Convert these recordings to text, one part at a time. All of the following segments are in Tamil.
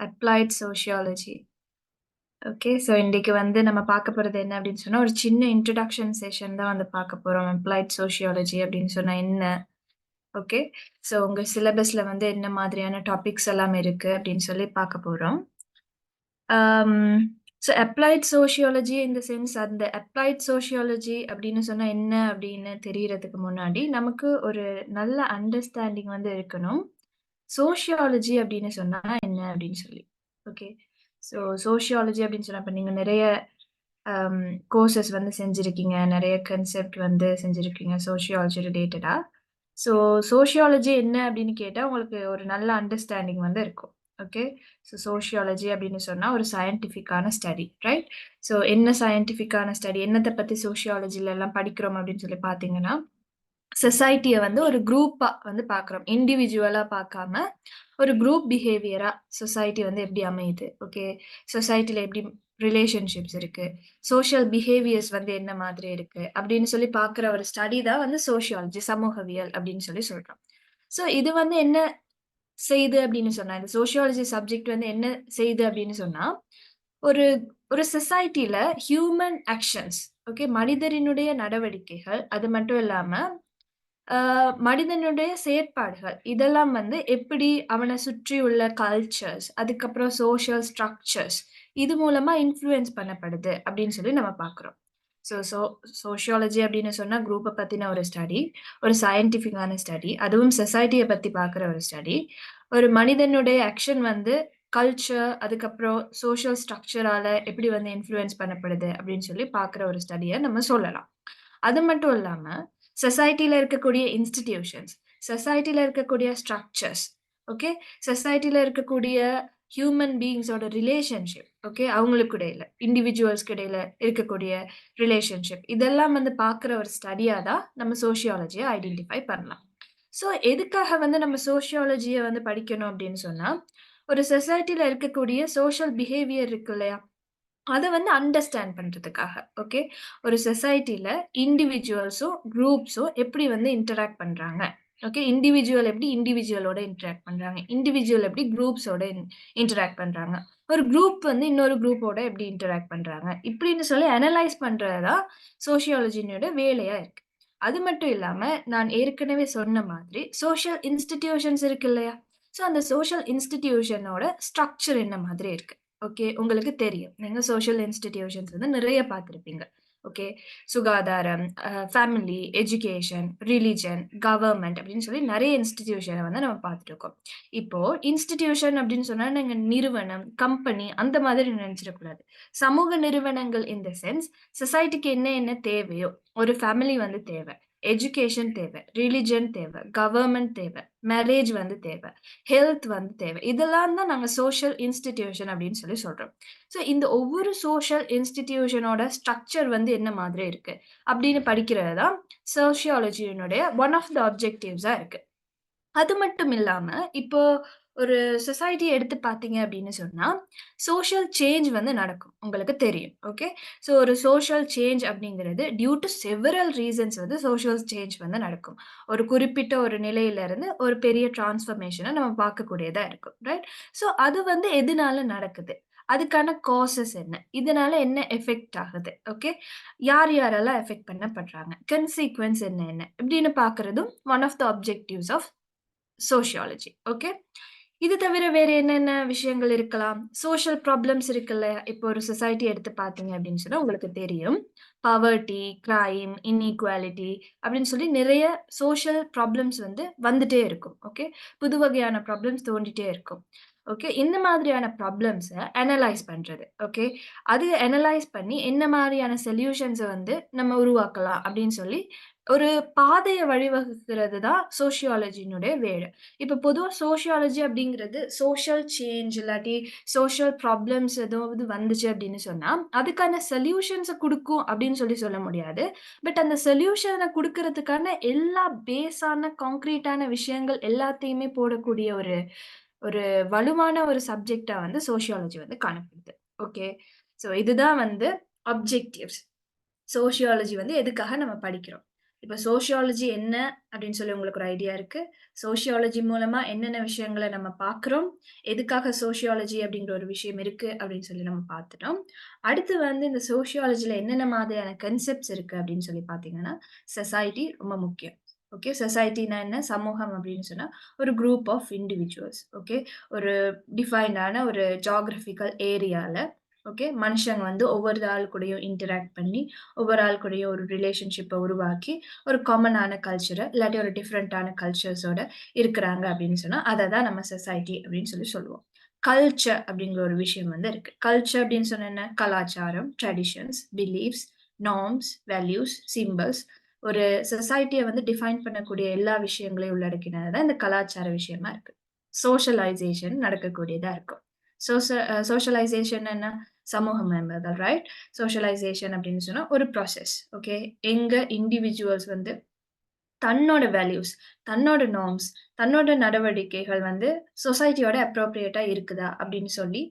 Applied sociology. ஓகே. ஸோ இன்னைக்கு வந்து நம்ம பார்க்க போகிறது என்ன அப்படின்னு சொன்னால் ஒரு சின்ன இன்ட்ரடக்ஷன் செஷன் தான் வந்து பார்க்க போகிறோம் அப்ளைட் சோஷியாலஜி அப்படின்னு சொன்னால் என்ன? ஓகே. ஸோ உங்கள் சிலபஸில் வந்து என்ன மாதிரியான டாபிக்ஸ் எல்லாம் இருக்கு அப்படின்னு சொல்லி பார்க்க போகிறோம் ஸோ அப்ளைட் சோஷியாலஜி இந்த சென்ஸ் அந்த அப்ளைட் சோஷியாலஜி அப்படின்னு சொன்னால் என்ன அப்படின்னு தெரியறதுக்கு முன்னாடி, நமக்கு ஒரு நல்ல அண்டர்ஸ்டாண்டிங் வந்து இருக்கணும். சோஷியாலஜி அப்படின்னு சொன்னா என்ன அப்படின்னு சொல்லி. ஓகே. ஸோ சோஷியாலஜி அப்படின்னு சொன்னா, இப்ப நீங்க நிறைய um, கோர்சஸ் வந்து செஞ்சுருக்கீங்க நிறைய கன்செப்ட் வந்து செஞ்சுருக்கீங்க சோஷியாலஜி ரிலேட்டடாக ஸோ சோஷியாலஜி என்ன அப்படின்னு கேட்டால் உங்களுக்கு ஒரு நல்ல அண்டர்ஸ்டாண்டிங் வந்து இருக்கும். ஓகே. ஸோ சோஷியாலஜி அப்படின்னு சொன்னால் ஒரு சயின்டிஃபிக்கான ஸ்டடி. ரைட்? ஸோ என்ன சயின்டிஃபிக்கான ஸ்டடி? என்னத்தை பற்றி சோஷியாலஜில எல்லாம் படிக்கிறோம் அப்படின்னு சொல்லி பார்த்தீங்கன்னா, சொசைட்டியை வந்து ஒரு குரூப்பா வந்து பார்க்குறோம். இண்டிவிஜுவலா பார்க்காம, ஒரு குரூப் பிஹேவியரா சொசைட்டி வந்து எப்படி அமையுது? ஓகே. சொசைட்டில எப்படி ரிலேஷன்ஷிப்ஸ் இருக்கு? சோஷியல் பிஹேவியர்ஸ் வந்து என்ன மாதிரி இருக்கு? அப்படின்னு சொல்லி பார்க்குற ஒரு ஸ்டடி தான் வந்து சோஷியாலஜி, சமூகவியல் அப்படின்னு சொல்லி சொல்றோம். ஸோ இது வந்து என்ன செய்யுது அப்படின்னு சொன்னா, இந்த சோஷியாலஜி சப்ஜெக்ட் வந்து என்ன செய்யுது அப்படின்னு சொன்னா, ஒரு ஒரு சொசைட்டில ஹியூமன் ஆக்ஷன்ஸ் ஓகே மனிதரினுடைய நடவடிக்கைகள், அது மட்டும் இல்லாம மனிதனுடைய செயற்பாடுகள், இதெல்லாம் வந்து எப்படி அவனை சுற்றி உள்ள கல்ச்சர்ஸ், அதுக்கப்புறம் சோஷியல் ஸ்ட்ரக்சர்ஸ் இது மூலமா இன்ஃப்ளூயன்ஸ் பண்ணப்படுது அப்படின்னு சொல்லி நம்ம பார்க்குறோம். ஸோ சோ சோஷியாலஜி அப்படின்னு சொன்னால் குரூப்பை பற்றின ஒரு ஸ்டடி, ஒரு சயின்டிஃபிக்கான ஸ்டடி, அதுவும் சொசைட்டியை பற்றி பார்க்குற ஒரு ஸ்டடி. ஒரு மனிதனுடைய ஆக்ஷன் வந்து கல்ச்சர், அதுக்கப்புறம் சோஷியல் ஸ்ட்ரக்சரால எப்படி வந்து இன்ஃப்ளூயன்ஸ் பண்ணப்படுது அப்படின்னு சொல்லி பார்க்குற ஒரு ஸ்டடியை நம்ம சொல்லலாம். அது மட்டும் இல்லாமல் சொசைட்டியில் இருக்கக்கூடிய இன்ஸ்டிடியூஷன்ஸ், சொசைட்டியில் இருக்கக்கூடிய ஸ்ட்ரக்சர்ஸ், ஓகே. சொசைட்டியில் இருக்கக்கூடிய ஹியூமன் பீயிங்ஸோட ரிலேஷன்ஷிப், ஓகே. அவங்களுக்கு இடையில, இண்டிவிஜுவல்ஸ்க்கு இடையில இருக்கக்கூடிய ரிலேஷன்ஷிப், இதெல்லாம் வந்து பார்க்குற ஒரு ஸ்டடியாக தான் நம்ம சோஷியாலஜியை ஐடென்டிஃபை பண்ணலாம். ஸோ எதுக்காக வந்து நம்ம சோஷியாலஜியை வந்து படிக்கணும் அப்படின்னு சொன்னால் ஒரு சொசைட்டியில் இருக்கக்கூடிய சோஷியல் பிஹேவியர் இருக்கு இல்லையா? அதை வந்து அண்டர்ஸ்டாண்ட் பண்ணுறதுக்காக ஓகே. ஒரு சொசைட்டியில் இண்டிவிஜுவல்ஸும், குரூப்ஸும் எப்படி வந்து இன்டராக்ட் பண்ணுறாங்க ஓகே. இண்டிவிஜுவல் எப்படி இண்டிவிஜுவலோட இன்டராக்ட் பண்ணுறாங்க இண்டிவிஜுவல் எப்படி குரூப்ஸோட இன் இன்டராக்ட் பண்ணுறாங்க ஒரு குரூப் வந்து இன்னொரு குரூப்போட எப்படி இன்டராக்ட் பண்ணுறாங்க இப்படின்னு சொல்லி அனலைஸ் பண்ணுறது தான் சோஷியாலஜினோட வேலையாக இருக்குது அது மட்டும் இல்லாமல் நான் ஏற்கனவே சொன்ன மாதிரி சோஷியல் இன்ஸ்டிடியூஷன்ஸ் இருக்கு இல்லையா? ஸோ அந்த சோஷியல் இன்ஸ்டிடியூஷனோட ஸ்ட்ரக்சர் என்ன மாதிரி இருக்கு? ஓகே. உங்களுக்கு தெரியும். நீங்கள் சோஷியல் இன்ஸ்டிடியூஷன்ஸ் வந்து நிறைய பார்த்துருப்பீங்க ஓகே. சுகாதாரம், ஃபேமிலி, எஜுகேஷன், ரிலிஜன், கவர்மெண்ட் அப்படின்னு சொல்லி நிறைய இன்ஸ்டிடியூஷனை வந்து நம்ம பார்த்துருக்கோம். இப்போ இன்ஸ்டிடியூஷன் அப்படின்னு சொன்னால் நீங்கள் நிறுவனம், கம்பெனி அந்த மாதிரி நினைச்சிடக்கூடாது. சமூக நிறுவனங்கள் இன் த சென்ஸ் சொசைட்டிக்கு என்ன என்ன தேவையோ, ஒரு ஃபேமிலி வந்து தேவை, எஜுகேஷன் தேவை, ரிலிஜன் தேவை, கவர்மெண்ட் தேவை, மேரேஜ் வந்து தேவை, ஹெல்த் வந்து தேவை. இதெல்லாம் தான் நாங்கள் சோஷியல் இன்ஸ்டிடியூஷன் அப்படின்னு சொல்லி சொல்கிறோம் ஸோ இந்த ஒவ்வொரு சோஷியல் இன்ஸ்டிடியூஷனோட ஸ்ட்ரக்சர் வந்து என்ன மாதிரி இருக்கு? அப்படின்னு படிக்கிறது தான் சோஷியாலஜியினுடைய ஒன் ஆஃப் த ஆப்ஜெக்டிவ்ஸாக இருக்கு. அது மட்டும் இல்லாமல் இப்போ ஒரு சொசைட்டியை எடுத்து பார்த்தீங்க அப்படின்னு சொன்னா, சோஷியல் சேஞ்ச் வந்து நடக்கும். உங்களுக்கு தெரியும். ஓகே. ஸோ ஒரு சோஷியல் சேஞ்ச் அப்படிங்கிறது டியூ டூ செவரல் ரீசன்ஸ் வந்து சோஷியல் சேஞ்ச் வந்து நடக்கும். ஒரு குறிப்பிட்ட ஒரு நிலையிலிருந்து ஒரு பெரிய டிரான்ஸ்ஃபர்மேஷன நம்ம பார்க்கக்கூடியதா இருக்கும். ரைட்? ஸோ அது வந்து எதுனால நடக்குது? அதுக்கான காசஸ் என்ன? இதனால என்ன எஃபெக்ட் ஆகுது? ஓகே. யார் யாரெல்லாம் எஃபெக்ட் பண்ணப்படுறாங்க? கன்சீக்வென்ஸ் என்ன என்ன? இப்படின்னு பார்க்கிறதும் one of the objectives of sociology. Okay. இது தவிர வேற என்னென்ன விஷயங்கள் இருக்கலாம்? சோஷியல் ப்ராப்ளம்ஸ் இருக்குல்ல இப்போ ஒரு சொசைட்டி எடுத்து பார்த்தீங்க அப்படின்னு சொன்னா உங்களுக்கு தெரியும். பவர்ட்டி, கிரைம், இன்இக்வாலிட்டி அப்படின்னு சொல்லி நிறைய சோஷியல் ப்ராப்ளம்ஸ் வந்து வந்துட்டே இருக்கும். ஓகே. புது வகையான ப்ராப்ளம்ஸ் தோன்றிட்டே இருக்கும். ஓகே. இந்த மாதிரியான ப்ராப்ளம்ஸை அனலைஸ் பண்ணுறது ஓகே. அது அனலைஸ் பண்ணி என்ன மாதிரியான சொல்யூஷன்ஸை வந்து நம்ம உருவாக்கலாம் அப்படின்னு சொல்லி, ஒரு பாதையை வழிவகுக்கிறது தான் சோஷியாலஜினுடைய வேலை. இப்போ பொதுவாக சோஷியாலஜி அப்படிங்கிறது சோஷியல் சேஞ்ச் இல்லாட்டி சோஷியல் ப்ராப்ளம்ஸ் ஏதாவது வந்துச்சு அப்படின்னு சொன்னால் அதுக்கான சொல்யூஷன்ஸை கொடுக்கும் அப்படின்னு சொல்லி சொல்ல முடியாது. பட் அந்த சொல்யூஷனை கொடுக்கறதுக்கான எல்லா பேஸான காங்க்ரீட்டான விஷயங்கள் எல்லாத்தையுமே போடக்கூடிய ஒரு ஒரு வலுவான ஒரு சப்ஜெக்டா வந்து சோஷியாலஜி வந்து காணப்படுது. ஓகே. ஸோ இதுதான் வந்து அப்ஜெக்டிவ்ஸ் சோஷியாலஜி வந்து எதுக்காக நம்ம படிக்கிறோம்? இப்போ சோசியாலஜி என்ன அப்படின்னு சொல்லி உங்களுக்கு ஒரு ஐடியா இருக்கு. சோசியாலஜி மூலமா என்னென்ன விஷயங்களை நம்ம பார்க்குறோம், எதுக்காக சோசியாலஜி அப்படிங்கிற ஒரு விஷயம் இருக்கு அப்படின்னு சொல்லி நம்ம பார்த்துட்டோம். அடுத்து வந்து இந்த சோஷியாலஜியில் என்னென்ன மாதிரியான கன்செப்ட்ஸ் இருக்கு அப்படின்னு சொல்லி பார்த்தீங்கன்னா, சொசைட்டி ரொம்ப முக்கியம். ஓகே. சொசைட்டினா என்ன? சமூகம் அப்படின்னு சொன்னால் ஒரு குரூப் ஆஃப் இண்டிவிஜுவல்ஸ். ஓகே. ஒரு டிஃபைன்டான ஒரு ஜாகிரபிக்கல் ஏரியாவில் ஓகே. மனுஷங்க வந்து ஒவ்வொரு ஆள் கூடயும் இன்டராக்ட் பண்ணி, ஒவ்வொரு ஆள் கூடயும் ஒரு ரிலேஷன்ஷிப்பை உருவாக்கி, ஒரு காமனான கல்ச்சரை இல்லாட்டி ஒரு டிஃப்ரெண்ட்டான கல்ச்சர்ஸோட இருக்கிறாங்க அப்படின்னு சொன்னால் அதை தான் நம்ம சொசைட்டி அப்படின்னு சொல்லி சொல்லுவோம். கல்ச்சர் அப்படிங்கிற ஒரு விஷயம் வந்து இருக்கு. கல்ச்சர் அப்படின்னு சொன்ன என்ன? கலாச்சாரம், traditions, beliefs, norms, values, symbols ஒரு சொசைட்டியை வந்து டிஃபைன் பண்ணக்கூடிய எல்லா விஷயங்களையும் உள்ளடக்கினது தான் இந்த கலாச்சார விஷயமா இருக்கு. சோஷியலைசேஷன் நடக்கக்கூடியதா இருக்கும். சோச சோஷியலைசேஷன் என்ன? சமூகம் என்பது ரைட்? சோஷியலைசேஷன் அப்படின்னு சொன்னா ஒரு ப்ராசஸ். ஓகே. எங்க இண்டிவிஜுவல்ஸ் வந்து தன்னோட வேல்யூஸ், தன்னோட நார்ம்ஸ், தன்னோட நடவடிக்கைகள் வந்து சொசைட்டியோட அப்ரோப்ரியேட்டா இருக்குதா அப்படின்னு சொல்லி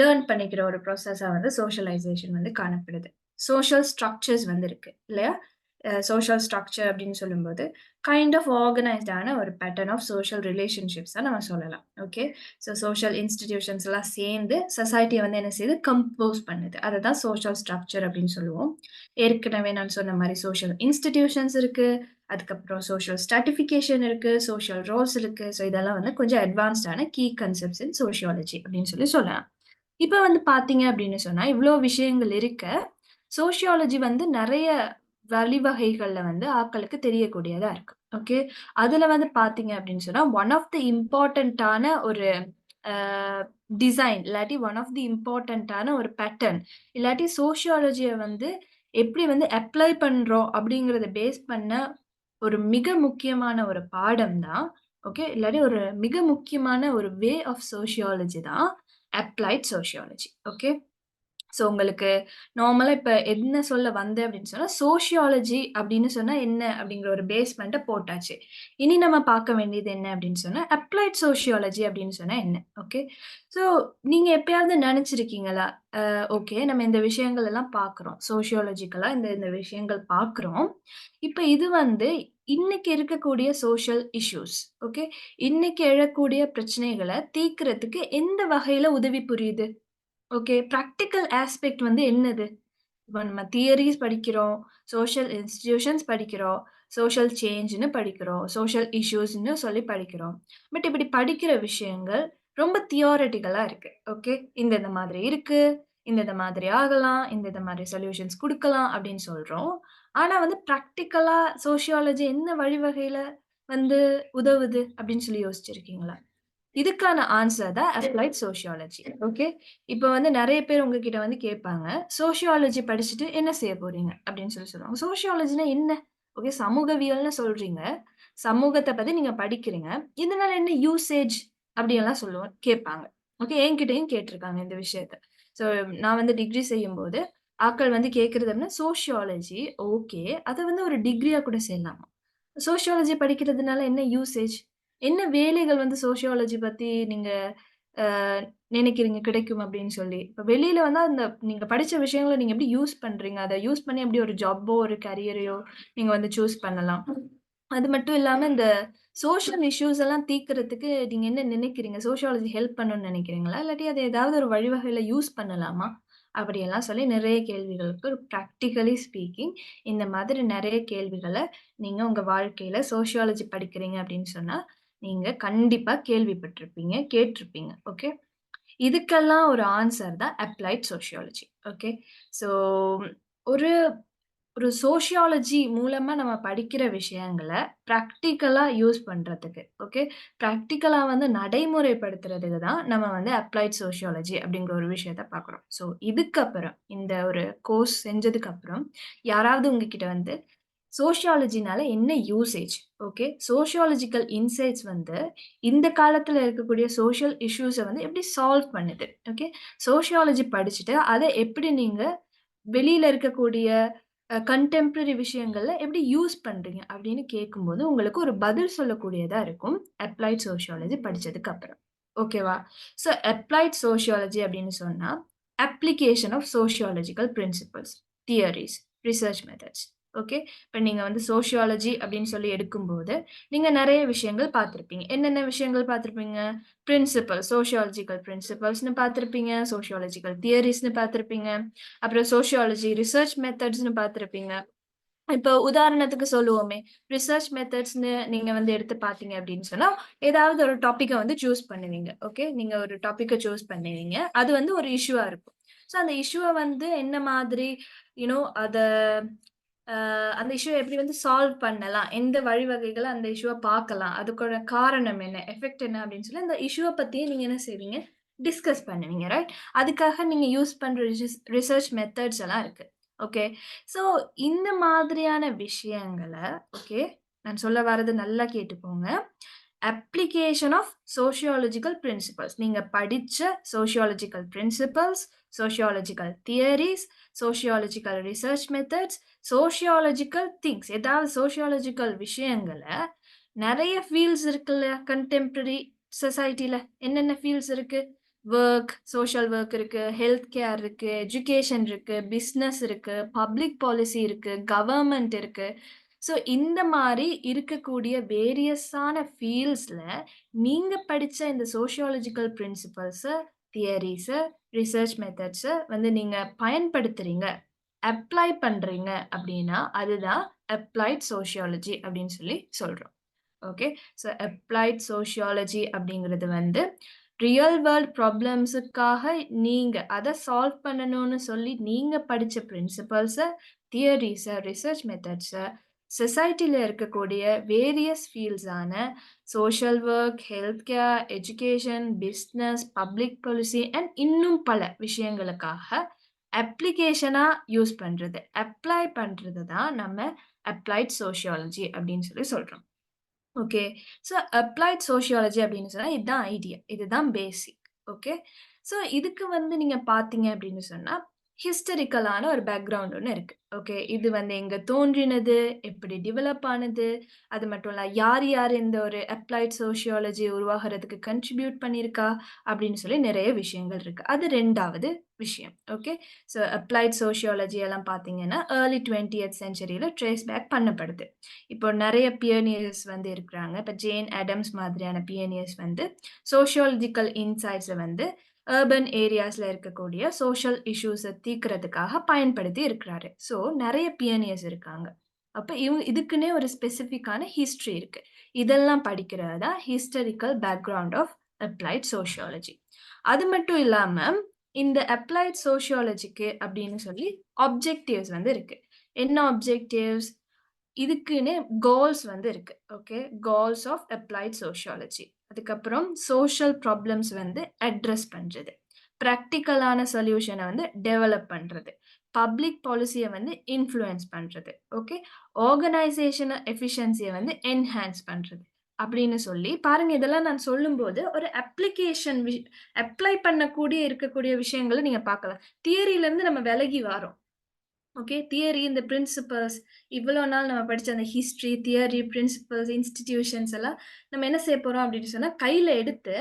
லேர்ன் பண்ணிக்கிற ஒரு ப்ராசஸா வந்து சோஷியலைசேஷன் வந்து காணப்படுது. சோஷியல் ஸ்ட்ரக்சர்ஸ் வந்து இருக்கு இல்லையா? சோஷியல் ஸ்ட்ரக்சர் அப்படின்னு சொல்லும்போது, கைண்ட் ஆஃப் ஆர்கனைஸ்டான ஒரு பேட்டர்ன் ஆஃப் சோஷியல் ரிலேஷன்ஷிப்ஸாக நம்ம சொல்லலாம். ஓகே. ஸோ சோஷியல் இன்ஸ்டிடியூஷன்ஸ் எல்லாம் சேர்ந்து சொசைட்டியை வந்து என்ன செய்யுது? கம்போஸ் பண்ணுது. அதை தான் சோஷியல் ஸ்ட்ரக்சர் அப்படின்னு சொல்லுவோம். ஏற்கனவே நான் சொன்ன மாதிரி சோஷியல் இன்ஸ்டிடியூஷன்ஸ் இருக்குது அதுக்கப்புறம் சோஷியல் ஸ்ட்ராட்டிஃபிகேஷன் இருக்குது சோஷியல் ரோல்ஸ் இருக்குது ஸோ இதெல்லாம் வந்து கொஞ்சம் அட்வான்ஸ்டான கீ கன்செப்ட்ஸ் இன் சோஷியாலஜி அப்படின்னு சொல்லி சொல்லலாம். இப்போ வந்து பார்த்தீங்க அப்படின்னு சொன்னால் இவ்வளோ விஷயங்கள் இருக்க, சோஷியாலஜி வந்து நிறைய வழிவகைகள்ல வந்து ஆக்களுக்கு தெரியக்கூடியதா இருக்கு. ஓகே. அதுல வந்து பாத்தீங்க அப்படின்னு சொன்னா, ஒன் ஆஃப் தி இம்பார்ட்டண்ட்டான ஒரு டிசைன் இல்லாட்டி ஒன் ஆஃப் தி இம்பார்ட்டண்ட்டான ஒரு பேட்டர்ன் இல்லாட்டி சோஷியாலஜியை வந்து எப்படி வந்து அப்ளை பண்றோம் அப்படிங்கிறத பேஸ் பண்ண ஒரு மிக முக்கியமான ஒரு பாடம் தான் ஓகே. இல்லாட்டி ஒரு மிக முக்கியமான ஒரு வே ஆஃப் சோஷியாலஜி தான் அப்ளைட் சோஷியாலஜி. ஓகே. ஸோ உங்களுக்கு நார்மலா இப்ப என்ன சொல்ல வந்தேன் அப்படின்னு சொன்னா, சோஷியாலஜி அப்படின்னு சொன்னா என்ன அப்படிங்கிற ஒரு பேஸ்மெண்ட்ட போட்டாச்சு. இனி நம்ம பார்க்க வேண்டியது என்ன அப்படின்னு சொன்னா, அப்ளைட் சோஷியாலஜி அப்படின்னு சொன்னா என்ன? ஓகே. ஸோ நீங்க எப்பயாவது நெனச்சிருக்கீங்களா? அ ஓகே நம்ம இந்த விஷயங்கள் எல்லாம் பார்க்குறோம். சோஷியாலஜிக்கலாக இந்த இந்த விஷயங்கள் பார்க்குறோம். இப்ப இது வந்து இன்னைக்கு இருக்கக்கூடிய சோஷியல் இஷ்யூஸ். ஓகே. இன்னைக்கு எழக்கூடிய பிரச்சனைகள தீர்க்கிறதுக்கு எந்த வகையில உதவி புரியுது? ஓகே. பிராக்டிகல் ஆஸ்பெக்ட் வந்து என்னது? இப்ப நம்ம தியரீஸ் படிக்கிறோம், சோஷியல் இன்ஸ்டிடியூஷன்ஸ் படிக்கிறோம், சோஷியல் சேஞ்ச்ன்னு படிக்கிறோம், சோஷியல் இஷ்யூஸ்ன்னு சொல்லி படிக்கிறோம். பட் இப்படி படிக்கிற விஷயங்கள் ரொம்ப தியோரட்டிக்கலா இருக்கு. ஓகே. இந்த இந்த மாதிரி இருக்கு, இந்த இந்த மாதிரி ஆகலாம், இந்த இந்த மாதிரி சொல்யூஷன்ஸ் குடுக்கலாம் அப்படின்னு சொல்றோம். ஆனா வந்து பிராக்டிகலா சோஷியாலஜி என்ன வழிவகையில வந்து உதவுது அப்படின்னு சொல்லி யோசிச்சிருக்கீங்களா? இதுக்கான ஆன்சர் தான் அப்ளைட் சோஷியாலஜி. ஓகே. இப்போ வந்து நிறைய பேர் உங்ககிட்ட வந்து கேட்பாங்க. சோஷியாலஜி படிச்சுட்டு என்ன செய்ய போறீங்க? அப்படின்னு சொல்லி சொல்லுவாங்க. சோஷியாலஜினா என்ன? ஓகே சமூகவியல்னு சொல்றீங்க. சமூகத்தை பத்தி நீங்க படிக்கிறீங்க. இதனால என்ன யூசேஜ்? அப்படியெல்லாம் சொல்லுவோம் கேட்பாங்க. ஓகே. என்கிட்டயும் கேட்டிருக்காங்க இந்த விஷயத்த. ஸோ நான் வந்து டிகிரி செய்யும் போது ஆக்கள் வந்து கேட்கிறது அப்படின்னா சோஷியாலஜி ஓகே. அதை வந்து ஒரு டிகிரியா கூட செய்யலாமா? சோஷியாலஜி படிக்கிறதுனால என்ன யூசேஜ்? என்ன வேலைகள் வந்து சோஷியாலஜி பத்தி நீங்க அ நினைக்கிறீங்க கிடைக்கும் அப்படின்னு சொல்லி? இப்ப வெளியில வந்து அந்த நீங்க படிச்ச விஷயங்கள நீங்க எப்படி யூஸ் பண்றீங்க? அத யூஸ் பண்ணி எப்படி ஒரு ஜாப்போ, ஒரு கேரியரையோ நீங்க வந்து சூஸ் பண்ணலாம். அது மட்டும் இல்லாம இந்த சோஷியல் இஷ்யூஸ் எல்லாம் தீர்க்கிறதுக்கு நீங்க என்ன நினைக்கிறீங்க? சோஷியாலஜி ஹெல்ப் பண்ணும்னு நினைக்கிறீங்களா? இல்லாட்டி அத ஏதாவது ஒரு வழிவகையில யூஸ் பண்ணலாமா? அப்படியெல்லாம் சொல்லி நிறைய கேள்விகளுக்கு ஒரு பிராக்டிகலி ஸ்பீக்கிங் இந்த மாதிரி நிறைய கேள்விகள நீங்க உங்க வாழ்க்கையில சோஷியாலஜி படிக்கிறீங்க அப்படின்னு சொன்னா, நீங்க கண்டிப்பா கேள்விப்பட்டிருப்பீங்க, கேட்டிருப்பீங்க. ஓகே. இதுக்கெல்லாம் ஒரு ஆன்சர் தான் அப்ளைட் சோஷியாலஜி. ஓகே. ஸோ ஒரு ஒரு சோஷியாலஜி மூலமா நம்ம படிக்கிற விஷயங்களை ப்ராக்டிக்கலா யூஸ் பண்றதுக்கு, ஓகே. ப்ராக்டிக்கலா வந்து நடைமுறைப்படுத்துறதுக்கு தான் நம்ம வந்து அப்ளைட் சோஷியாலஜி அப்படிங்கிற ஒரு விஷயத்த பார்க்குறோம். ஸோ இதுக்கப்புறம் இந்த ஒரு கோர்ஸ் செஞ்சதுக்கு அப்புறம் யாராவது உங்ககிட்ட வந்து சோஷியாலஜினால என்ன யூசேஜ்? ஓகே. சோஷியாலஜிக்கல் இன்சைட்ஸ் வந்து இந்த காலத்தில் இருக்கக்கூடிய சோஷியல் இஷ்யூஸை வந்து எப்படி சால்வ் பண்ணுது? ஓகே. சோஷியாலஜி படிச்சுட்டு அதை எப்படி நீங்கள் வெளியில் இருக்கக்கூடிய கண்டெம்பரரி விஷயங்களில் விஷயங்கள்ல எப்படி யூஸ் பண்ணுறீங்க அப்படின்னு கேட்கும்போது உங்களுக்கு ஒரு பதில் சொல்லக்கூடியதாக இருக்கும். அப்ளைட் சோஷியாலஜி படித்ததுக்கு அப்புறம். ஓகேவா? ஸோ அப்ளைட் சோஷியாலஜி அப்படின்னு சொன்னால் application of sociological principles theories research methods. Okay. இப்போ நீங்கள் வந்து சோஷியாலஜி அப்படின்னு சொல்லி எடுக்கும்போது, நீங்கள் நிறைய விஷயங்கள் பார்த்துருப்பீங்க என்னென்ன விஷயங்கள் பார்த்துருப்பீங்க பிரின்சிபல் சோஷியாலஜிக்கல் பிரின்சிபல்ஸ்னு பார்த்துருப்பீங்க சோஷியாலஜிக்கல் தியரிஸ்னு பார்த்திருப்பீங்க. அப்புறம் சோஷியாலஜி ரிசர்ச் மெத்தட்ஸ்னு பார்த்துருப்பீங்க இப்போ உதாரணத்துக்கு சொல்லுவோமே, ரிசர்ச் மெத்தட்ஸ்னு நீங்க வந்து எடுத்து பார்த்தீங்க அப்படின்னு சொன்னா, ஏதாவது ஒரு டாப்பிக்கை வந்து சூஸ் பண்ணுவீங்க. ஓகே. நீங்க ஒரு டாப்பிக்கை சூஸ் பண்ணுவீங்க. அது வந்து ஒரு இஷ்யூவா இருக்கும். ஸோ அந்த இஷ்யூவை வந்து என்ன மாதிரி யூனோ அதை அந்த இஷ்யூ எப்படி வந்து சால்வ் பண்ணலாம்? எந்த வழிவகைகளை அந்த இஷ்யூவை பார்க்கலாம்? அதுக்கான காரணம் என்ன? எஃபெக்ட் என்ன? அப்படின்னு சொல்லி அந்த இஷ்யூவை பற்றியே நீங்கள் என்ன செய்வீங்க? டிஸ்கஸ் பண்ணுவீங்க. ரைட்? அதுக்காக நீங்கள் யூஸ் பண்ணுற ரிசர்ச் ரிசர்ச் மெத்தட்ஸ் எல்லாம் இருக்குது ஓகே. ஸோ இந்த மாதிரியான விஷயங்களை ஓகே. நான் சொல்ல வர்றது நல்லா கேட்டுக்கோங்க. Application of sociological principles. நீங்கள் படித்த sociological principles, sociological theories sociological research methods, sociological things. ஏதாவது சோஷியாலஜிக்கல் விஷயங்களை நிறைய ஃபீல்ட்ஸ் இருக்குல்ல கண்டெம்பரரி சொசைட்டியில் என்னென்ன ஃபீல்ட்ஸ் இருக்குது ஒர்க் சோஷியல் ஒர்க் இருக்குது ஹெல்த் கேர் இருக்குது எஜுகேஷன் இருக்குது பிஸ்னஸ் இருக்குது பப்ளிக் பாலிசி இருக்குது கவர்மெண்ட் இருக்குது ஸோ இந்த மாதிரி இருக்கக்கூடிய வேரியஸான ஃபீல்ட்ஸில் நீங்கள் படித்த இந்த sociological principles theories research methods வந்து நீங்கள் பயன்படுத்துறீங்க, அப்ளை பண்ணுறீங்க அப்படின்னா, அதுதான் அப்ளைட் சோஷியாலஜி அப்படின்னு சொல்லி சொல்கிறோம் ஓகே. ஸோ அப்ளைட் சோஷியாலஜி அப்படிங்கிறது வந்து ரியல் வேர்ல்ட் ப்ராப்ளம்ஸுக்காக நீங்கள் அதை சால்வ் பண்ணணும்னு சொல்லி நீங்கள் படித்த பிரின்சிபல்ஸை தியரிஸை ரிசர்ச் மெத்தட்ஸை சொசைட்டியில் இருக்கக்கூடிய various ஃபீல்ட்ஸான social work health care, education, business public policy and இன்னும் பல விஷயங்களுக்காக அப்ளிகேஷனாக யூஸ் பண்ணுறது அப்ளை பண்ணுறது தான் நம்ம அப்ளைட் சோஷியாலஜி அப்படின்னு சொல்லி சொல்கிறோம் ஓகே. ஸோ அப்ளைட் சோஷியாலஜி அப்படின்னு சொன்னால் இதுதான் ஐடியா. இதுதான் பேசிக். ஓகே. ஸோ இதுக்கு வந்து நீங்கள் பார்த்தீங்க அப்படின்னு சொன்னால் ஹிஸ்டரிக்கலான ஒரு பேக்ரவுண்ட் ஒன்று இருக்கு. ஓகே. இது வந்து எங்க தோன்றினது? எப்படி டெவலப் ஆனது? அது மட்டும் இல்ல யார் யார் இந்த ஒரு அப்ளைட் சோசியாலஜி உருவாகிறதுக்கு கன்ட்ரிபியூட் பண்ணியிருக்கா? அப்படின்னு சொல்லி நிறைய விஷயங்கள் இருக்கு. அது ரெண்டாவது விஷயம். ஓகே. ஸோ அப்ளைட் சோசியாலஜி எல்லாம் பார்த்தீங்கன்னா, ஏர்லி 20த் சென்ச்சுரியில ட்ரேஸ் பேக் பண்ணப்படுது. இப்போ நிறைய பியனியர்ஸ் வந்து இருக்கிறாங்க. இப்போ ஜேன் ஆடம்ஸ் மாதிரியான பியனியர்ஸ் வந்து சோசியாலஜிக்கல் இன்சைட்ஸை வந்து அர்பன் ஏரியாஸில் இருக்கக்கூடிய சோஷியல் இஷ்யூஸை தீக்கிறதுக்காக பயன்படுத்தி இருக்கிறாரு. ஸோ நிறைய பியனியர்ஸ் இருக்காங்க. அப்போ இவங்க இதுக்குன்னே ஒரு ஸ்பெசிஃபிக்கான ஹிஸ்ட்ரி இருக்கு. இதெல்லாம் படிக்கிறது தான் historical background of applied sociology அது மட்டும் இல்லாமல் இந்த அப்ளைட் சோஷியாலஜிக்கு அப்படின்னு சொல்லி ஆப்ஜெக்டிவ்ஸ் வந்து இருக்கு. என்ன ஆப்ஜெக்டிவ்ஸ்? இதுக்குன்னு கோல்ஸ் வந்து இருக்கு. Okay. Goals of applied sociology அதுக்கப்புறம் சோஷியல் ப்ராப்ளம்ஸ் வந்து அட்ரஸ் பண்ணுறது ப்ராக்டிக்கலான சொல்யூஷனை வந்து டெவலப் பண்ணுறது பப்ளிக் பாலிசியை வந்து இன்ஃப்ளூயன்ஸ் பண்ணுறது ஓகே. ஆர்கனைசேஷனை எஃபிஷியன்சியை வந்து என்ஹான்ஸ் பண்ணுறது அப்படின்னு சொல்லி பாருங்க இதெல்லாம் நான் சொல்லும்போது ஒரு அப்ளிகேஷன் விஷ் அப்ளை பண்ணக்கூடிய இருக்கக்கூடிய விஷயங்களை நீங்கள் பார்க்கலாம். தியரியிலேருந்து நம்ம விலகி வரோம். ஓகே. தியரி இந்த பிரின்சிபல்ஸ் இவ்வளோ நாள் நம்ம படித்த அந்த ஹிஸ்ட்ரி தியரி, பிரின்சிபல்ஸ், இன்ஸ்டிடியூஷன்ஸ் எல்லாம் நம்ம என்ன செய்ய போகிறோம் அப்படின்னு சொன்னால் கையில் எடுத்து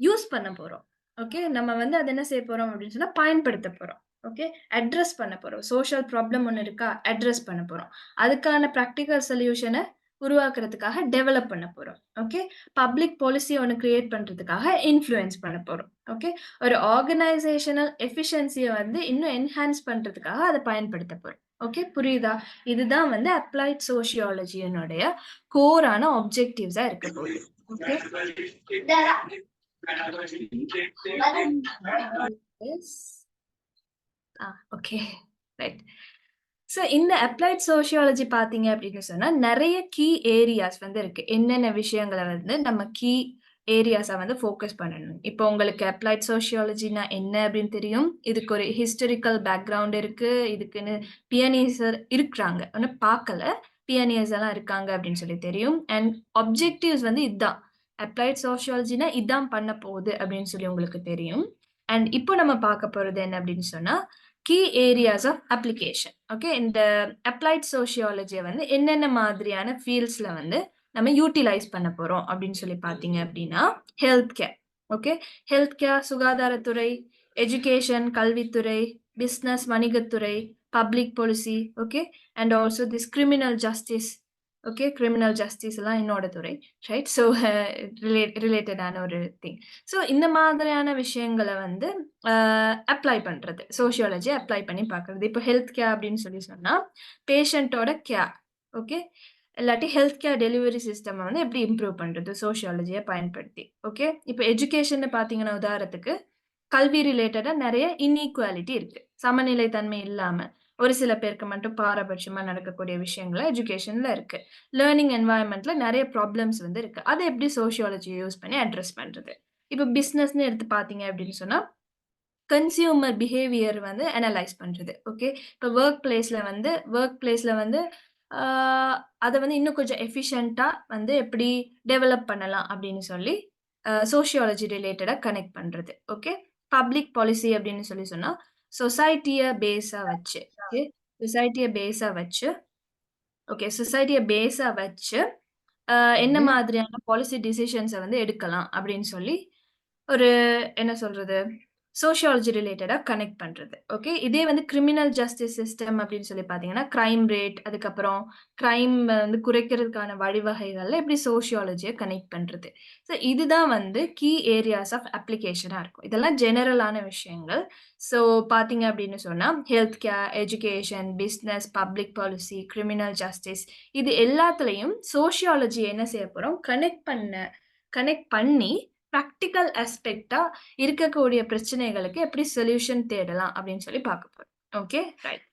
யூஸ் பண்ண போகிறோம் ஓகே. நம்ம வந்து அதை என்ன செய்ய போகிறோம் அப்படின்னு சொன்னால் பயன்படுத்த போகிறோம் ஓகே. அட்ரஸ் பண்ண போகிறோம் சோஷியல் ப்ராப்ளம் ஒன்று இருக்கா? அட்ரஸ் பண்ண போகிறோம் அதுக்கான ப்ராக்டிக்கல் சொல்யூஷனை உருவாக்குறதுக்காக டெவலப் பண்ண போறோம். ஓகே. பப்ளிக் பாலிசி ஒண்ணு கிரியேட் பண்றதுக்காக இன்ஃப்ளூயன்ஸ் பண்ண போறோம். ஓகே. ஒரு ஆர்கனைசேஷனல் எஃபிஷியன்சிய வந்து இன்னும் என்ஹான்ஸ் பண்றதுக்காக அத பயன்படுத்த போறோம். ஓகே. புரியுதா? இதுதான் வந்து அப்ளைட் சோசியாலஜியினுடைய கோரான ஆப்ஜெக்டிவ்ஸா இருக்க போகுது. ஓகே. ஓகே. ரைட். ஸோ இந்த அப்ளைட் சோஷியாலஜி பார்த்தீங்க அப்படின்னு சொன்னால் நிறைய கீ ஏரியாஸ் வந்து இருக்கு. என்னென்ன விஷயங்கள வந்து நம்ம கீ ஏரியாஸை வந்து ஃபோக்கஸ் பண்ணணும். இப்போ உங்களுக்கு அப்ளைட் சோஷியாலஜினா என்ன அப்படின்னு தெரியும். இதுக்கு ஒரு ஹிஸ்டரிக்கல் பேக்ரவுண்ட் இருக்கு. இதுக்குன்னு பியனியர்ஸர் இருக்கிறாங்க. ஆனா பார்க்கல. பியனியர்ஸ் எல்லாம் இருக்காங்க அப்படின்னு சொல்லி தெரியும். அண்ட் ஆப்ஜெக்டிவ்ஸ் வந்து இதுதான் அப்ளைட் சோஷியாலஜினா இதான் பண்ண போகுது அப்படின்னு சொல்லி உங்களுக்கு தெரியும். அண்ட் இப்போ நம்ம பார்க்க போகிறது என்ன அப்படின்னு சொன்னால் key areas of application. Okay. இந்த அப்ளைட் சோசியாலஜிய வந்து என்னென்ன மாதிரியான ஃபீல்ட்ஸ்ல வந்து நம்ம யூட்டிலைஸ் பண்ண போறோம் அப்படின்னு சொல்லி பார்த்தீங்க அப்படின்னா, health care. Okay. Health care சுகாதாரத்துறை, எஜுகேஷன் கல்வித்துறை, business வணிகத்துறை, public policy okay and also this criminal justice okay criminal justice எல்லாம் என்னோட துறை ரைட் ஸோ ரிலேட்டடான ஒரு திங் ஸோ இந்த மாதிரியான விஷயங்களை வந்து அப்ளை பண்ணுறது சோஷியாலஜி அப்ளை பண்ணி பார்க்குறது. இப்போ ஹெல்த் கேர் அப்படின்னு சொல்லி சொன்னால் பேஷண்ட்டோட கேர் ஓகே இல்லாட்டி ஹெல்த் கேர் டெலிவரி சிஸ்டம் வந்து எப்படி இம்ப்ரூவ் பண்ணுறது சோஷியாலஜியை பயன்படுத்தி ஓகே இப்போ எஜுகேஷன் பார்த்தீங்கன்னா உதாரணத்துக்கு கல்வி ரிலேட்டடாக நிறைய இன்இக்வாலிட்டி இருக்குது சமநிலை தன்மை இல்லாமல் ஒரு சில பேருக்கு மட்டும் பாரபட்சமாக நடக்கக்கூடிய விஷயங்கள் எஜுகேஷனில் இருக்கு. லேர்னிங் என்வாயன்மெண்ட்ல நிறைய ப்ராப்ளம்ஸ் வந்து இருக்கு. அதை எப்படி சோஷியாலஜி யூஸ் பண்ணி அட்ரஸ் பண்ணுறது இப்போ பிஸ்னஸ்னு எடுத்து பார்த்தீங்க அப்படின்னு சொன்னால் கன்சியூமர் பிஹேவியர் வந்து அனலைஸ் பண்ணுறது ஓகே இப்போ ஒர்க் பிளேஸில் வந்து ஒர்க் பிளேஸில் வந்து அதை வந்து இன்னும் கொஞ்சம் எஃபிஷியண்ட்டாக வந்து எப்படி டெவலப் பண்ணலாம் அப்படின்னு சொல்லி சோஷியாலஜி ரிலேட்டடாக கனெக்ட் பண்ணுறது ஓகே பப்ளிக் பாலிசி அப்படின்னு சொல்லி சொன்னால் சொசைட்டியை பேஸாக வச்சு. ஓகே சொசைட்டியை பேஸாக வச்சு. ஓகே சொசைட்டியை பேஸாக வச்சு என்ன மாதிரியான பாலிசி டிசிஷன்ஸை வந்து எடுக்கலாம் அப்படின்னு சொல்லி ஒரு என்ன சொல்றது சோஷியாலஜி ரிலேட்டடாக கனெக்ட் பண்ணுறது ஓகே இதே வந்து கிரிமினல் ஜஸ்டிஸ் சிஸ்டம் அப்படின்னு சொல்லி பார்த்தீங்கன்னா க்ரைம் ரேட் அதுக்கப்புறம் க்ரைம் வந்து குறைக்கிறதுக்கான வழிவகைகளில் எப்படி சோஷியாலஜியை கனெக்ட் பண்ணுறது ஸோ இதுதான் வந்து கீ ஏரியாஸ் ஆஃப் அப்ளிகேஷனாக இருக்கும். இதெல்லாம் ஜெனரலான விஷயங்கள். ஸோ பார்த்தீங்க அப்படின்னு சொன்னால் health care education business public policy criminal justice இது எல்லாத்துலேயும் சோஷியாலஜி என்ன செய்ய போகிறோம் கனெக்ட் பண்ண கனெக்ட் பண்ணி ப்ராக்டிக்கல் ஆஸ்பெக்டாக இருக்கக்கூடிய பிரச்சனைகளுக்கு எப்படி சொல்யூஷன் தேடலாம் அப்படின்னு சொல்லி பார்க்க போகிறோம் ஓகே ரைட்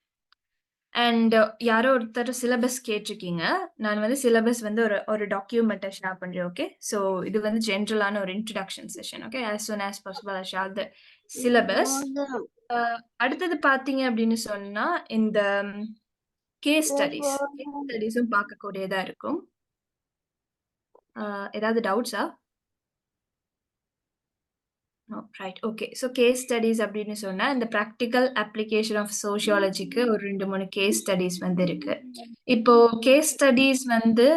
அண்ட் யாரோ ஒருத்தர் சிலபஸ் கேட்டிருக்கீங்க. நான் வந்து சிலபஸ் வந்து ஒரு ஒரு டாக்குமெண்ட்டை ஷேர் பண்ணுறேன் ஓகே ஸோ இது வந்து ஜென்ரலான ஒரு introduction session okay as soon as possible I share the syllabus அடுத்தது பார்த்தீங்க அப்படின்னு சொன்னால் இந்த கேஸ் ஸ்டடிஸ் கேஸ் ஸ்டடிஸும் பார்க்கக்கூடியதாக இருக்கும். ஏதாவது டவுட்ஸா right okay so case studies அப்படின்னு சொன்னால் இந்த ப்ராக்டிக்கல் அப்ளிகேஷன் ஆஃப் சோஷியாலஜிக்கு ஒரு ரெண்டு மூணு கேஸ் ஸ்டடீஸ் வந்து இருக்கு இப்போ கேஸ் ஸ்டடீஸ் வந்து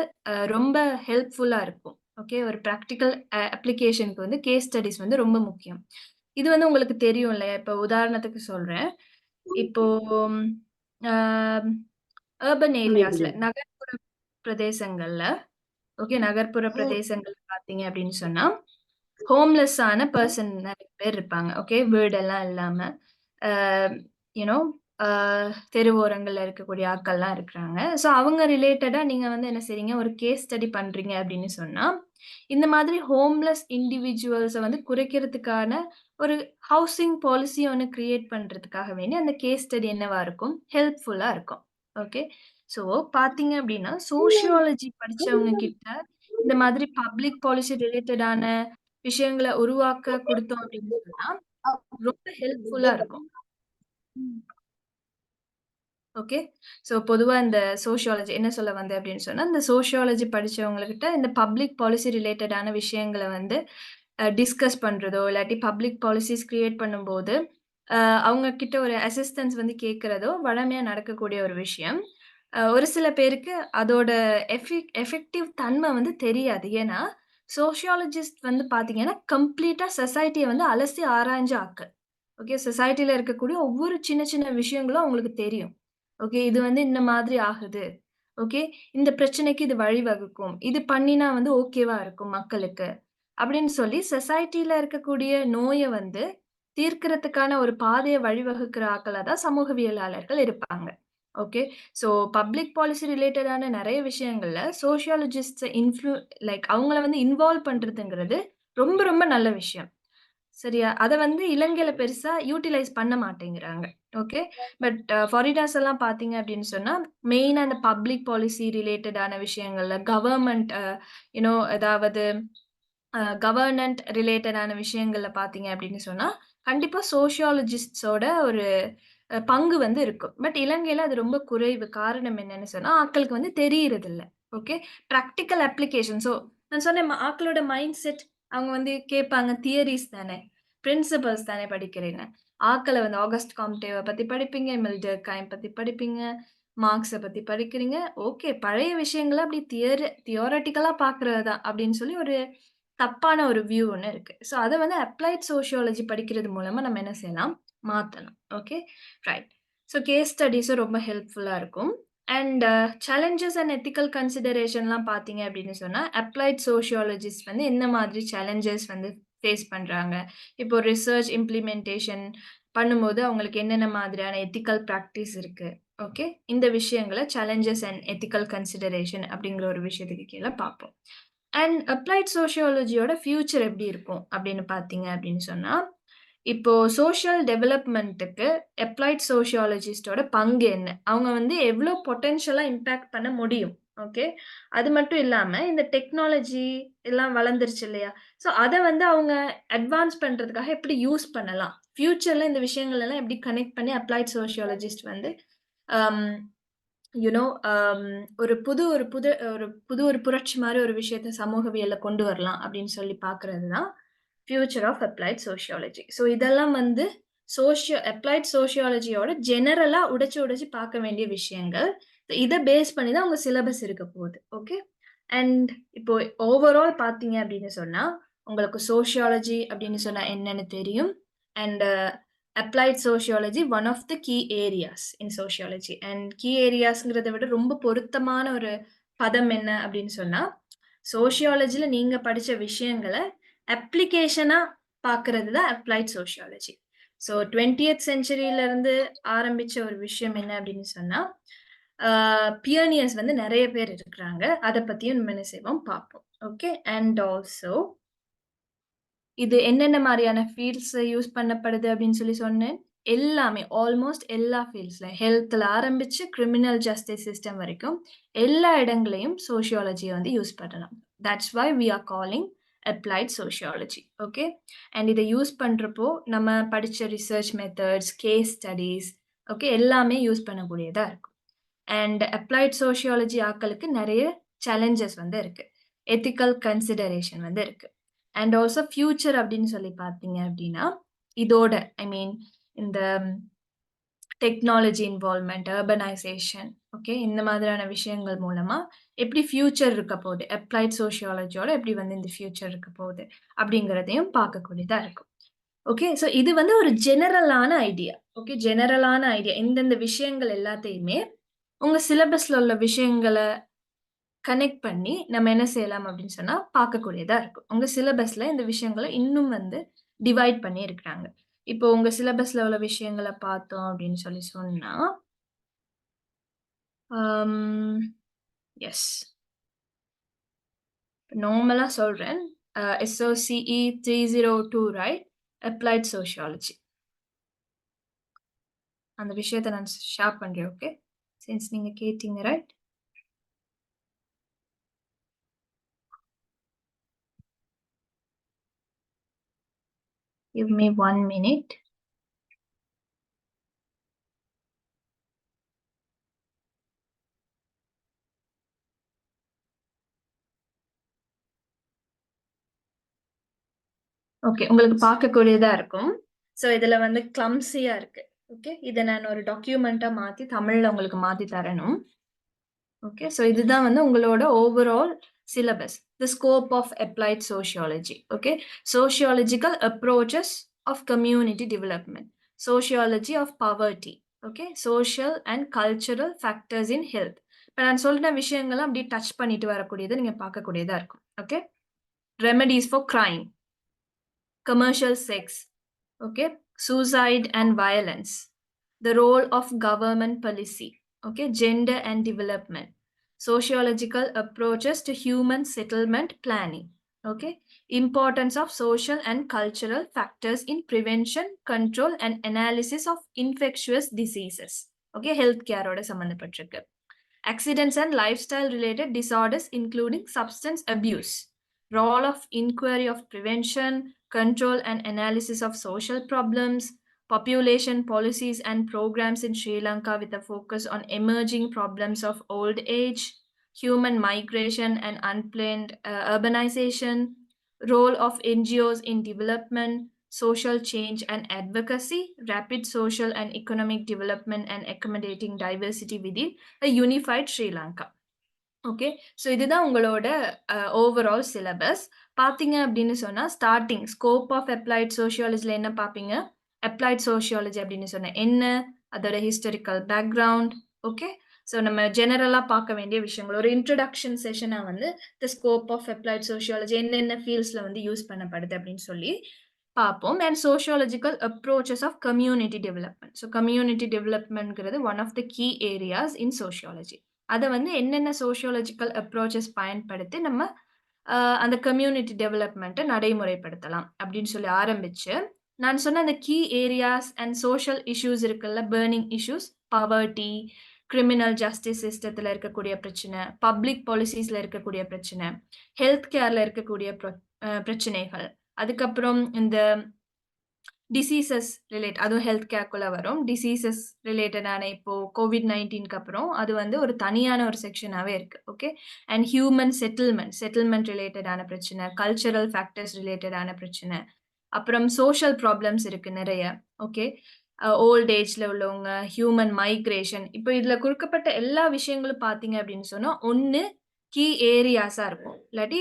ரொம்ப ஹெல்ப்ஃபுல்லாக இருக்கும். ஓகே ஒரு ப்ராக்டிக்கல் அப்ளிகேஷனுக்கு வந்து கேஸ் ஸ்டடீஸ் வந்து ரொம்ப முக்கியம். இது வந்து உங்களுக்கு தெரியும் இல்லையா? இப்போ உதாரணத்துக்கு சொல்கிறேன் இப்போ அர்பன் ஏரியாஸ்ல நகர்ப்புற பிரதேசங்கள்ல ஓகே நகர்ப்புற பிரதேசங்கள் பார்த்தீங்க அப்படின்னு சொன்னா ஹோம்லெஸ்ஸான பர்சன் நிறைய பேர் இருப்பாங்க. ஓகே வீடெல்லாம் இல்லாம. யூனோ தெருவோரங்கள்ல இருக்கக்கூடிய ஆட்கள்லாம் இருக்கிறாங்க. ஸோ அவங்க ரிலேட்டடா நீங்க வந்து என்ன செய்றீங்க? ஒரு கேஸ் ஸ்டடி பண்றீங்க அப்படின்னு சொன்னா இந்த மாதிரி ஹோம்லெஸ் இண்டிவிஜுவல்ஸை வந்து குறைக்கிறதுக்கான ஒரு ஹவுசிங் பாலிசி ஒன்று கிரியேட் பண்றதுக்காக வேண்டி அந்த கேஸ் ஸ்டடி என்னவா இருக்கும்? ஹெல்ப்ஃபுல்லா இருக்கும். ஓகே ஸோ பார்த்தீங்க அப்படின்னா சோஷியாலஜி படிச்சவங்க கிட்ட இந்த மாதிரி பப்ளிக் பாலிசி ரிலேட்டடான விஷயங்களை உருவாக்க கொடுத்தோம் அப்படின்னு சொன்னா ரொம்ப ஹெல்ப்ஃபுல்லா இருக்கும். ஓகே ஸோ பொதுவாக இந்த சோஷியாலஜி என்ன சொல்ல வந்தேன் அப்படின்னு சொன்னால் இந்த சோஷியாலஜி படித்தவங்கக்கிட்ட இந்த பப்ளிக் பாலிசி ரிலேட்டடான விஷயங்களை வந்து டிஸ்கஸ் பண்ணுறதோ இல்லாட்டி பப்ளிக் பாலிசிஸ் கிரியேட் பண்ணும்போது அவங்க கிட்ட ஒரு அசிஸ்டன்ஸ் வந்து கேட்குறதோ வழமையாக நடக்கக்கூடிய ஒரு விஷயம். ஒரு சில பேருக்கு அதோட எஃபெக்ட் எஃபெக்டிவ் தன்மை வந்து தெரியாது. ஏன்னா சோஷியாலஜிஸ்ட் வந்து பார்த்தீங்கன்னா கம்ப்ளீட்டா சொசைட்டியை வந்து அலசி ஆராய்ஞ்ச ஆக்கள் ஓகே சொசைட்டில இருக்கக்கூடிய ஒவ்வொரு சின்ன சின்ன விஷயங்களும் அவங்களுக்கு தெரியும். ஓகே இது வந்து இந்த மாதிரி ஆகுது. ஓகே இந்த பிரச்சனைக்கு இது வழிவகுக்கும் இது பண்ணினா வந்து ஓகேவா இருக்கும் மக்களுக்கு. அப்படின்னு சொல்லி சொசைட்டில இருக்கக்கூடிய நோயை வந்து தீர்க்கிறதுக்கான ஒரு பாதையை வழிவகுக்கிற ஆக்களா தான் சமூகவியலாளர்கள் இருப்பாங்க. ஓகே ஸோ பப்ளிக் பாலிசி ரிலேட்டடான நிறைய விஷயங்கள்ல சோஷியாலஜிஸ்ட் இன்ஃப்ளூ லைக் அவங்கள வந்து இன்வால்வ் பண்றதுங்கிறது ரொம்ப ரொம்ப நல்ல விஷயம். சரியா? அதை வந்து இலங்கையில பெருசா யூட்டிலைஸ் பண்ண மாட்டேங்கிறாங்க. ஓகே பட் ஃபாரினர்ஸ் எல்லாம் பார்த்தீங்க அப்படின்னு சொன்னா மெயினா அந்த பப்ளிக் பாலிசி ரிலேட்டடான விஷயங்கள்ல கவர்மெண்ட் யூனோ ஏதாவது கவர்னன்ட் ரிலேட்டடான விஷயங்கள்ல பார்த்தீங்க அப்படின்னு சொன்னா கண்டிப்பா சோஷியாலஜிஸ்ட்ஸோட ஒரு பங்கு வந்து இருக்கும். பட் இலங்கையில அது ரொம்ப குறைவு காரணம் என்னன்னு சொன்னா ஆட்களுக்கு வந்து தெரியறது இல்ல ஓகே? ப்ராக்டிக்கல் அப்ளிகேஷன் ஸோ நான் சொன்னேன் ஆட்களோட மைண்ட் செட் அவங்க வந்து கேட்பாங்க தியரிஸ் தானே பிரின்சிபல்ஸ் தானே படிக்கிறீங்க ஆக்களை வந்து ஆகஸ்ட் காம்டேவை பத்தி படிப்பீங்க மில்டர் கைம் பத்தி படிப்பீங்க மார்க்ஸை பத்தி படிக்கிறீங்க. ஓகே பழைய விஷயங்களை அப்படி தியரி தியோரட்டிக்கலா பாக்குறது தான் அப்படின்னு சொல்லி ஒரு தப்பான ஒரு வியூ ஒன்று இருக்கு. ஸோ அதை வந்து அப்ளைட் சோஷியாலஜி படிக்கிறது மூலமா நம்ம என்ன செய்யலாம்? மாற்றணும் ஓகே ரைட் ஸோ கேஸ் ஸ்டடீஸும் ரொம்ப ஹெல்ப்ஃபுல்லாக இருக்கும். அண்ட் சேலஞ்சஸ் அண்ட் எத்திக்கல் கன்சிடரேஷன்லாம் பார்த்தீங்க அப்படின்னு சொன்னால் அப்ளைட் சோஷியாலஜிஸ்ட் வந்து என்ன மாதிரி சேலஞ்சஸ் வந்து ஃபேஸ் பண்ணுறாங்க இப்போ ரிசர்ச் இம்ப்ளிமெண்டேஷன் பண்ணும்போது அவங்களுக்கு என்னென்ன மாதிரியான எத்திக்கல் ப்ராக்டிஸ் இருக்குது ஓகே. இந்த விஷயங்கள சேலஞ்சஸ் அண்ட் எத்திக்கல் கன்சிடரேஷன் அப்படிங்கிற ஒரு விஷயத்துக்கு கீழே பார்ப்போம். அண்ட் அப்ளைட் சோஷியாலஜியோட ஃபியூச்சர் எப்படி இருக்கும் அப்படின்னு பார்த்தீங்க அப்படின்னு சொன்னால் இப்போ சோஷியல் டெவலப்மெண்ட்டுக்கு அப்ளைட் சோஷியாலஜிஸ்ட்டோட பங்கு என்ன? அவங்க வந்து எவ்வளோ பொட்டென்ஷியலாக இம்பாக்ட் பண்ண முடியும். ஓகே. அது மட்டும் இல்லாமல் இந்த டெக்னாலஜி எல்லாம் வளர்ந்துருச்சு இல்லையா? ஸோ அதை வந்து அவங்க அட்வான்ஸ் பண்ணுறதுக்காக எப்படி யூஸ் பண்ணலாம்? ஃப்யூச்சரில் இந்த விஷயங்கள் எல்லாம் எப்படி கனெக்ட் பண்ணி அப்ளைட் சோஷியாலஜிஸ்ட் வந்து um, யூனோ um, ஒரு புது ஒரு புது ஒரு புது ஒரு புரட்சி மாதிரி ஒரு விஷயத்த சமூகவியலில் கொண்டு வரலாம் அப்படின்னு சொல்லி பார்க்கிறது தான் future of applied sociology. So இதெல்லாம் வந்து சோஷியோ அப்ளைட் சோஷியாலஜியோட ஜெனரலாக உடைச்சு உடைச்சு பார்க்க வேண்டிய விஷயங்கள். இதை பேஸ் பண்ணி தான் உங்கள் சிலபஸ் இருக்க போகுது. ஓகே. அண்ட் இப்போ ஓவரால் பார்த்தீங்க அப்படின்னு சொன்னால் உங்களுக்கு சோஷியாலஜி அப்படின்னு சொன்னால் என்னன்னு தெரியும். And applied sociology one of the key areas in sociology. And key ஏரியாஸ்ங்கிறத விட ரொம்ப பொருத்தமான ஒரு பதம் என்ன அப்படின்னு சொன்னால் சோஷியாலஜியில் நீங்கள் படித்த விஷயங்களை அப்ளிகேஷனா பார்க்கறது தான் அப்ளைட் சோஷியாலஜி. ஸோ 20த் செஞ்சுரியில இருந்து ஆரம்பிச்ச ஒரு விஷயம் என்ன அப்படின்னு சொன்னா, பியர்னியர்ஸ் வந்து நிறைய பேர் இருக்கிறாங்க. அதை பத்தியும் நம்ம என்ன செய்வோம் பார்ப்போம். ஓகே. அண்ட் ஆல்சோ இது என்னென்ன மாதிரியான ஃபீல்ட்ஸ் யூஸ் பண்ணப்படுது அப்படின்னு சொல்லி சொன்னேன். எல்லாமே ஆல்மோஸ்ட் எல்லா ஃபீல்ட்ஸ்ல ஹெல்த்ல ஆரம்பிச்சு கிரிமினல் ஜஸ்டிஸ் சிஸ்டம் வரைக்கும் எல்லா இடங்களையும் சோஷியாலஜியை வந்து யூஸ் பண்ணலாம். That's why we are calling applied sociology. Okay. And இதை யூஸ் பண்ணுறப்போ நம்ம படித்த research methods, case studies okay எல்லாமே யூஸ் பண்ணக்கூடியதாக இருக்கும். அண்ட் அப்ளைட் சோஷியாலஜி ஆக்களுக்கு நிறைய சேலஞ்சஸ் வந்து இருக்குது எத்திக்கல் கன்சிடரேஷன் வந்து இருக்குது அண்ட் ஆல்சோ ஃபியூச்சர் அப்படின்னு சொல்லி பார்த்தீங்க அப்படின்னா, இதோட ஐ மீன் இந்த டெக்னாலஜி இன்வால்மெண்ட் அர்பனைசேஷன் ஓகே இந்த மாதிரியான விஷயங்கள் மூலமா எப்படி ஃபியூச்சர் இருக்க போகுது. அப்ளைட் சோஷியாலஜியோட எப்படி வந்து இந்த ஃபியூச்சர் இருக்க போகுது அப்படிங்கிறதையும் பார்க்கக்கூடியதா இருக்கும். ஓகே. ஸோ இது வந்து ஒரு ஜெனரலான ஐடியா. ஓகே. ஜெனரலான ஐடியா. இந்தந்த விஷயங்கள் எல்லாத்தையுமே உங்க சிலபஸ்ல உள்ள விஷயங்கள கனெக்ட் பண்ணி நம்ம என்ன செய்யலாம் அப்படின்னு சொன்னா பார்க்கக்கூடியதா இருக்கும். உங்க சிலபஸ்ல இந்த விஷயங்களை இன்னும் வந்து டிவைட் பண்ணி இருக்கிறாங்க. இப்போ உங்க சிலபஸ்ல உள்ள விஷயங்களை பார்த்தோம் அப்படின்னு சொல்லி சொன்னா um, எஸ். நார்மலா சொல்றேன். Uh SOCE 302 right? Applied sociology. அந்த விஷயத்த நான் ஷேர் பண்றேன். ஓகே. சின்ஸ் நீங்க கேட்டீங்க right? Give me one minute. Okay. உங்களுக்கு பார்க்கக்கூடியதா இருக்கும். ஸோ இதுல வந்து கிளம்சியா இருக்கு. ஓகே. இத நான் ஒரு டாக்குமென்ட்டா மாத்தி தமிழ்ல உங்களுக்கு மாத்தி தரணும். ஓகே. ஸோ இதுதான் வந்து உங்களோட overall syllabus, the scope of applied sociology, okay? Sociological approaches of community development, sociology of poverty, okay social and cultural factors in health இப்போ நான் சொல்ற விஷயங்கள்லாம் அப்படி டச் பண்ணிட்டு வரக்கூடியது நீங்கள் பார்க்கக்கூடியதாக இருக்கும் okay remedies for crime commercial sex okay suicide and violence the role of government policy okay gender and development Sociological approaches to human settlement planning. Okay. Importance of social and cultural factors in prevention, control and analysis of infectious diseases. Okay. Healthcare ஓட சம்பந்தப்பட்டிருக்கு. Accidents and lifestyle related disorders including substance abuse. Role of inquiry of prevention, control and analysis of social problems, population policies and programs in Sri Lanka with a focus on emerging problems of old age, human migration and unplanned uh, urbanization, role of NGOs in development, social change and advocacy, rapid social and economic development and accommodating diversity within a unified Sri Lanka. Okay. So இதுதான் உங்களோட அ ஓவரால் சிலபஸ். பார்த்தீங்க அப்படின்னு சொன்னா, ஸ்டார்ட்டிங் ஸ்கோப் ஆஃப் அப்ளைட் சோஷியாலஜில என்ன பார்ப்பீங்க? அப்ளைட் சோஷியாலஜி அப்படின்னு சொன்னா என்ன? அதோட ஹிஸ்டாரிக்கல் பேக்ரவுண்ட் ஓகே ஸோ நம்ம ஜெனரலாக பார்க்க வேண்டிய விஷயங்கள். ஒரு இன்ட்ரடக்ஷன் செஷனாக வந்து the scope of applied sociology என்னென்ன ஃபீல்ட்ஸில் வந்து யூஸ் பண்ணப்படுது அப்படின்னு சொல்லி பார்ப்போம். And sociological approaches of community development so community டெவலப்மெண்ட்ங்கிறது one of the key areas in sociology அதை வந்து என்னென்ன சோஷியாலஜிக்கல் அப்ரோச்சஸ் பயன்படுத்தி நம்ம அந்த கம்யூனிட்டி டெவலப்மெண்ட்டை நடைமுறைப்படுத்தலாம் அப்படின்னு சொல்லி ஆரம்பித்து நான் சொன்ன அந்த key areas and social issues இருக்குல்ல burning issues poverty criminal justice சிஸ்டத்தில் இருக்கக்கூடிய பிரச்சனை பப்ளிக் பாலிசிஸில் இருக்கக்கூடிய பிரச்சனை ஹெல்த் கேரில் இருக்கக்கூடிய பிரச்சனைகள். அதுக்கப்புறம் இந்த டிசீசஸ் ரிலேட் அதுவும் ஹெல்த் கேர்க்குள்ள வரும். டிசீசஸ் ரிலேட்டடான இப்போ கோவிட் நைன்டீனுக்கு அப்புறம் அது வந்து ஒரு தனியான ஒரு செக்ஷனாகவே இருக்கு okay and human settlement settlement ரிலேட்டடான பிரச்சனை கல்ச்சரல் ஃபேக்டர்ஸ் ரிலேட்டடான பிரச்சனை அப்புறம் சோஷியல் ப்ராப்ளம்ஸ் இருக்கு நிறைய ஓகே ஓல்ட் ஏஜ்ல உள்ளவங்க ஹியூமன் மைக்ரேஷன் இப்போ இதுல கொடுக்கப்பட்ட எல்லா விஷயங்களும் பார்த்தீங்க அப்படின்னு சொன்னா ஒன்று கீ ஏரியாஸா இருக்கும். இல்லாட்டி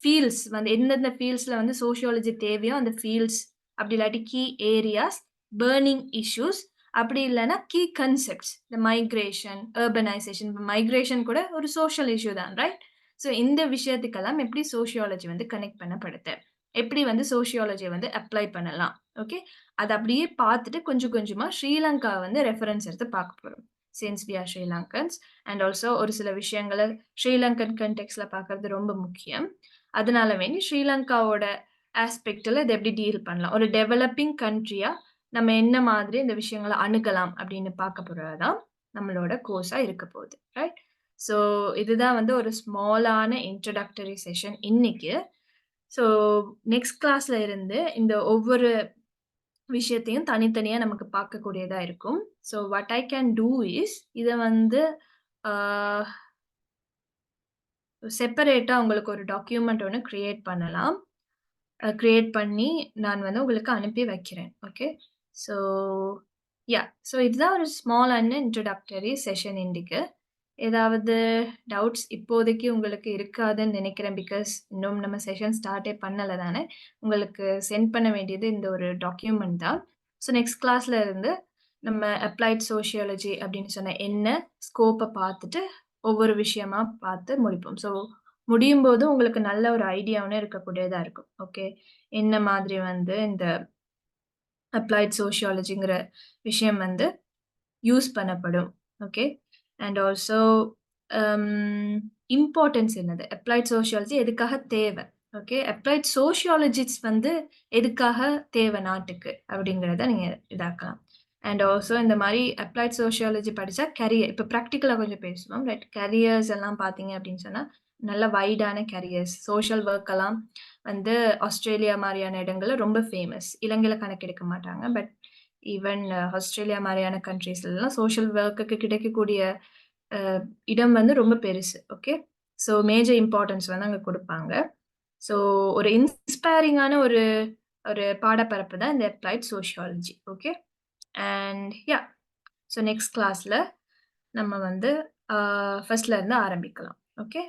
ஃபீல்ட்ஸ் வந்து எந்தெந்த ஃபீல்ட்ஸ்ல வந்து சோஷியாலஜி தேவையோ அந்த ஃபீல்ட்ஸ் அப்படி இல்லாட்டி கீ ஏரியாஸ் பேர்னிங் இஷ்யூஸ் அப்படி இல்லைன்னா கீ கன்செப்ட்ஸ் இந்த மைக்ரேஷன் urbanization மைக்ரேஷன் கூட ஒரு சோஷியல் இஷ்யூ தான் ரைட் ஸோ இந்த விஷயத்துக்கெல்லாம் எப்படி சோஷியாலஜி வந்து கனெக்ட் பண்ணப்படுது? எப்படி வந்து சோஷியாலஜியை வந்து அப்ளை பண்ணலாம் ஓகே அதை அப்படியே பார்த்துட்டு கொஞ்சம் கொஞ்சமாக ஸ்ரீலங்கா வந்து ரெஃபரன்ஸ் எடுத்து பார்க்க போகிறோம் since we are Sri Lankans and also ஒரு சில விஷயங்களை ஸ்ரீலங்கன் கண்டெக்ட்ல பார்க்கறது ரொம்ப முக்கியம். அதனால வேண்டி ஸ்ரீலங்காவோட ஆஸ்பெக்டில் இதை எப்படி டீல் பண்ணலாம்? ஒரு டெவலப்பிங் கண்ட்ரியாக நம்ம என்ன மாதிரி இந்த விஷயங்களை அணுகலாம் அப்படின்னு பார்க்க போகிறதான் தான் நம்மளோட கோர்ஸாக இருக்க போகுது ரைட் ஸோ இதுதான் வந்து ஒரு ஸ்மாலான இன்ட்ரடக்டரி செஷன் இன்னைக்கு. ஸோ நெக்ஸ்ட் கிளாஸ்ல இருந்து இந்த ஒவ்வொரு விஷயத்தையும் தனித்தனியாக நமக்கு பார்க்கக்கூடியதாக இருக்கும். So what I can do is இதை வந்து செப்பரேட்டாக உங்களுக்கு ஒரு டாக்குமெண்ட் ஒன்று கிரியேட் பண்ணலாம். கிரியேட் பண்ணி நான் வந்து உங்களுக்கு அனுப்பி வைக்கிறேன். ஓகே ஸோ யா ஸோ இதுதான் ஒரு ஸ்மால் அண்ட் இன்ட்ரடக்டரி செஷன் இன்றைக்கு. ஏதாவது டவுட்ஸ் இப்போதைக்கு உங்களுக்கு இருக்காதுன்னு நினைக்கிறேன் பிகாஸ் இன்னும் நம்ம செஷன் ஸ்டார்ட்டே பண்ணலை தானே. உங்களுக்கு சென்ட் பண்ண வேண்டியது இந்த ஒரு டாக்குமெண்ட் தான். ஸோ நெக்ஸ்ட் கிளாஸ்ல இருந்து நம்ம அப்ளைட் சோஷியாலஜி அப்படின்னு சொன்ன என்ன ஸ்கோப்பை பார்த்துட்டு ஒவ்வொரு விஷயமா பார்த்து முடிப்போம். ஸோ முடியும் போது உங்களுக்கு நல்ல ஒரு ஐடியாவும் இருக்கக்கூடியதா இருக்கும். ஓகே என்ன மாதிரி வந்து இந்த அப்ளைட் சோஷியாலஜிங்கிற விஷயம் வந்து யூஸ் பண்ணப்படும். ஓகே அண்ட் ஆல்சோ இம்பார்ட்டன்ஸ் என்னது? அப்ளைட் சோஷியாலஜி எதுக்காக தேவை? ஓகே அப்ளைட் சோஷியாலஜிஸ்ட் வந்து எதுக்காக தேவை நாட்டுக்கு? அப்படிங்கிறத நீங்கள் இதாக்கலாம். அண்ட் ஆல்சோ இந்த மாதிரி அப்ளைட் சோஷியாலஜி படித்தா கரியர் இப்போ ப்ராக்டிக்கலாக கொஞ்சம் பேசுவோம். ரைட் கரியர்ஸ் எல்லாம் பார்த்தீங்க அப்படின்னு சொன்னால் நல்ல வைடான கரியர்ஸ் சோஷியல் ஒர்க் எல்லாம் வந்து ஆஸ்திரேலியா மாதிரியான இடங்கள்ல ரொம்ப ஃபேமஸ் இலங்கையில் கணக்கெடுக்க மாட்டாங்க. பட் ஈவன் ஆஸ்திரேலியா uh, மாதிரியான கண்ட்ரீஸ்லாம் சோஷியல் ஒர்க்குக்கு கிடைக்கக்கூடிய இடம் வந்து ரொம்ப பெருசு ஓகே ஸோ மேஜர் இம்பார்ட்டன்ஸ் வந்து அங்கே கொடுப்பாங்க. ஸோ ஒரு இன்ஸ்பைரிங்கான ஒரு ஒரு பாடப்பரப்பு தான் இந்த applied sociology okay and yeah so next கிளாஸில் நம்ம வந்து ஃபர்ஸ்ட்ல இருந்து ஆரம்பிக்கலாம் ஓகே